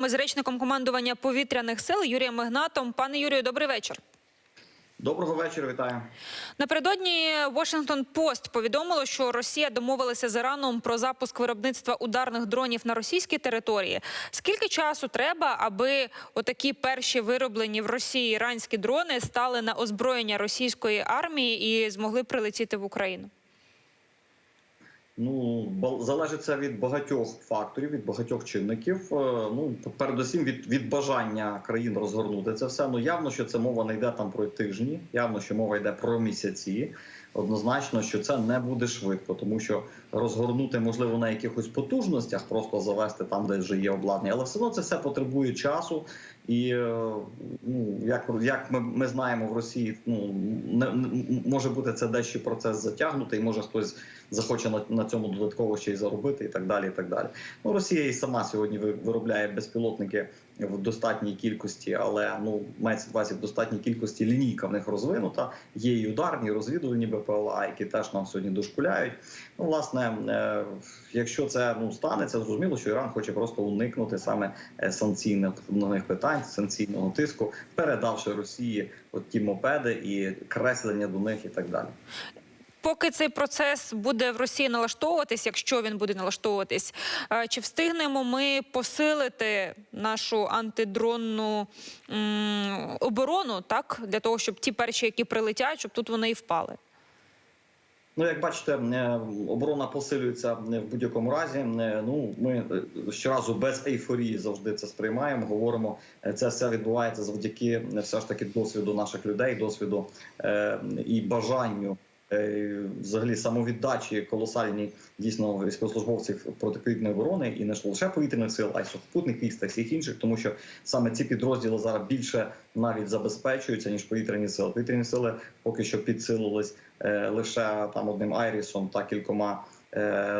Ми з речником командування повітряних сил Юрієм Ігнатом. Пане Юрію, добрий вечір. Доброго вечора, вітаю. Напередодні Washington Post повідомило, що Росія домовилася з Іраном про запуск виробництва ударних дронів на російській території. Скільки часу треба, аби отакі перші вироблені в Росії іранські дрони стали на озброєння російської армії і змогли прилетіти в Україну? Ну залежить це від багатьох факторів, від багатьох чинників. Е, Ну передусім від, від бажання країн розгорнути це все. Ну явно, що це мова не йде там про тижні, явно, що мова йде про місяці. Однозначно, що це не буде швидко, тому що розгорнути можливо на якихось потужностях, просто завести там, де вже є обладнання, але все одно це все потребує часу. І ну як як ми, ми знаємо в Росії, ну не, не може бути це дещо процес затягнутий, може хтось захоче на, на цьому додатково ще й заробити, і так далі. І так далі. Ну Росія і сама сьогодні виробляє безпілотники в достатній кількості, але ну мається увазі в достатній кількості лінійка в них розвинута. Є і ударні, і розвідувальні БПЛА, які теж нам сьогодні дошкуляють. Ну, власне, е, якщо це ну станеться, зрозуміло, що Іран хоче просто уникнути саме е, санкційних нових питань, санкційного тиску, передавши Росії от ті мопеди і креслення до них і так далі. Поки цей процес буде в Росії налаштовуватись, якщо він буде налаштовуватись, е, чи встигнемо ми посилити нашу антидронну оборону, так для того, щоб ті перші, які прилетять, щоб тут вони і впали? Ну, як бачите, е, оборона посилюється в будь-якому разі. Е, Ну, ми е, щоразу без ейфорії завжди це сприймаємо. Говоримо, це все відбувається завдяки все ж таки досвіду наших людей, досвіду і бажанню. Е, Взагалі самовіддачі колосальні дійсно військовослужбовців протиповітряної оборони і не лише повітряних сил, а й сухопутних військ та всіх інших, тому що саме ці підрозділи зараз більше навіть забезпечуються ніж повітряні сили. Повітряні сили поки що підсилились е, лише там одним Айрісом та кількома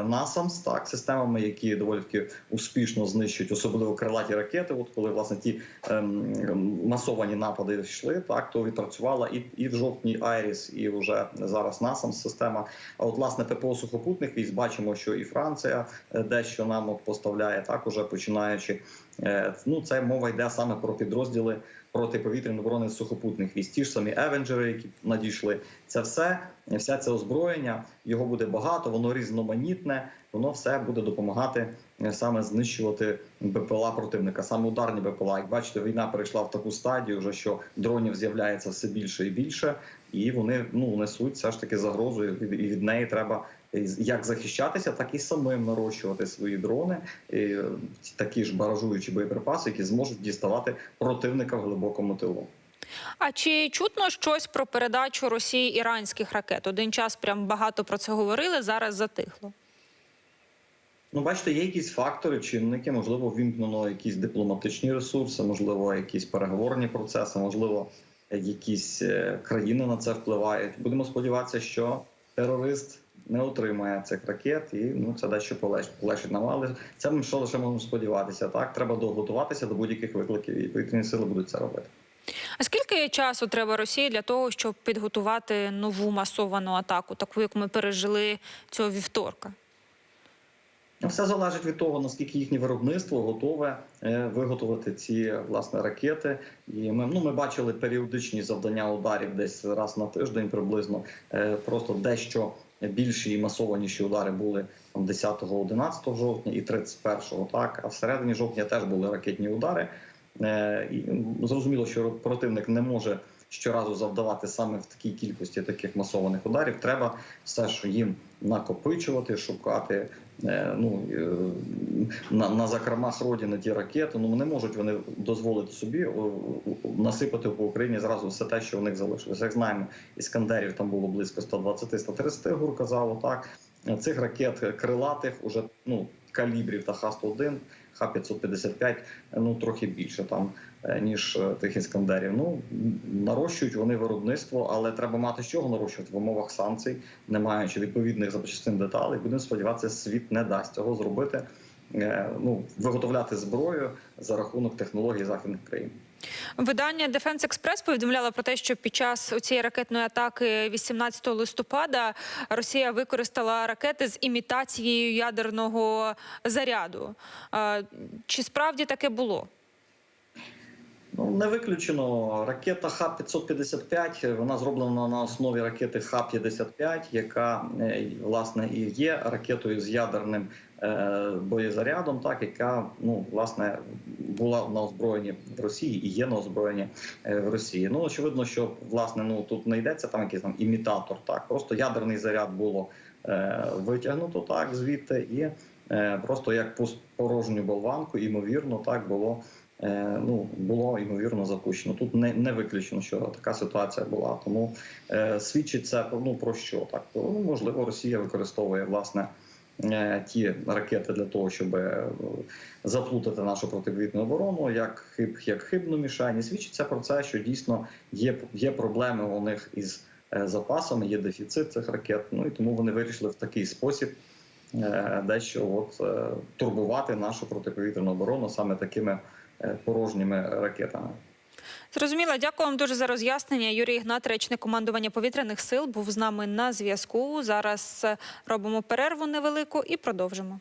насамс, так системами, які доволі таки успішно знищують, особливо крилаті ракети. От коли власне ті ем, масовані напади йшли, так то відпрацювала і, і в жовтні Айріс, і вже зараз насамс система. А от власне ППО сухопутних військ бачимо, що і Франція е, дещо нам от поставляє, так уже починаючи. Е, Ну, це мова йде саме про підрозділи протиповітряної оборони сухопутних військ. Ті ж самі Евенджери, які надійшли. Це все, вся це озброєння. Його буде багато, воно різноманітне. Воно все буде допомагати е, саме знищувати БПЛА противника, саме ударні БПЛА. Як бачите, війна перейшла в таку стадію, вже що дронів з'являється все більше і більше, і вони ну несуть все ж таки загрозу. І від неї треба як захищатися, так і самим нарощувати свої дрони, і, такі ж баражуючі боєприпаси, які зможуть діставати противника в глибокому тилу. А чи чутно щось про передачу Росії іранських ракет? Один час прям багато про це говорили, зараз затихло. Ну, бачите, є якісь фактори, чинники, можливо, вімкнено якісь дипломатичні ресурси, можливо, якісь переговорні процеси, можливо, якісь е, країни на це впливають. Будемо сподіватися, що терорист не отримає цих ракет, і ну це дещо полегшить, нам. Але це ми що лише можемо сподіватися. Так, треба доготуватися до будь-яких викликів, і повітряні сили будуть це робити. А скільки часу треба Росії для того, щоб підготувати нову масовану атаку, таку як ми пережили цього вівторка? Все залежить від того, наскільки їхнє виробництво готове е, виготовити ці власне ракети. І ми ну ми бачили періодичні завдання ударів десь раз на тиждень, приблизно Е, просто дещо більші і масованіші удари були там 10-11 жовтня і 31-го, Так а всередині жовтня теж були ракетні удари. Е, зрозуміло, що противник не може щоразу завдавати саме в такій кількості таких масованих ударів. Треба все, що їм накопичувати, шукати е, ну е, на, на закромах родини ті ракети. Ну не можуть вони дозволити собі насипати по Україні зразу все те, що у них залишилося. Як знаємо, іскандерів там було близько 120-130 гур, казало так. Цих ракет крилатих уже ну калібрів та Х-101, Х-555, ну трохи більше там е, ніж е, тих іскандерів. Ну нарощують вони виробництво, але треба мати з чого нарощувати в умовах санкцій, не маючи відповідних запчастин деталей. Будемо сподіватися, світ не дасть цього зробити. е, ну, виготовляти зброю за рахунок технологій західних країн. Видання Defense Express повідомляло про те, що під час цієї ракетної атаки 18 листопада Росія використала ракети з імітацією ядерного заряду. Чи справді таке було? Ну, не виключено. Ракета Х-555, вона зроблена на основі ракети Х-55, яка е, власне і є ракетою з ядерним е, боєзарядом, так яка ну власне була на озброєнні в Росії і є на озброєнні е, в Росії. Ну очевидно, що власне ну тут не йдеться там якийсь там імітатор, так просто ядерний заряд було е, витягнуто так звідти, і е, просто як порожню болванку, ймовірно, так було. Е, ну було ймовірно запущено. Тут не, не виключено, що така ситуація була. Тому е, свідчить ну про що так? Ну, можливо, Росія використовує власне ті ракети для того, щоб е, заплутати нашу протиповітряну оборону, як хиб, як хибну мішень. І свідчить про це, що дійсно є, є проблеми у них із е, запасами, є дефіцит цих ракет. Ну і тому вони вирішили в такий спосіб. е, Дещо от е, турбувати нашу протиповітряну оборону саме такими е, порожніми ракетами. Зрозуміла, дякую вам дуже за роз'яснення. Юрій Ігнат, речник командування повітряних сил, був з нами на зв'язку. Зараз робимо перерву невелику і продовжимо.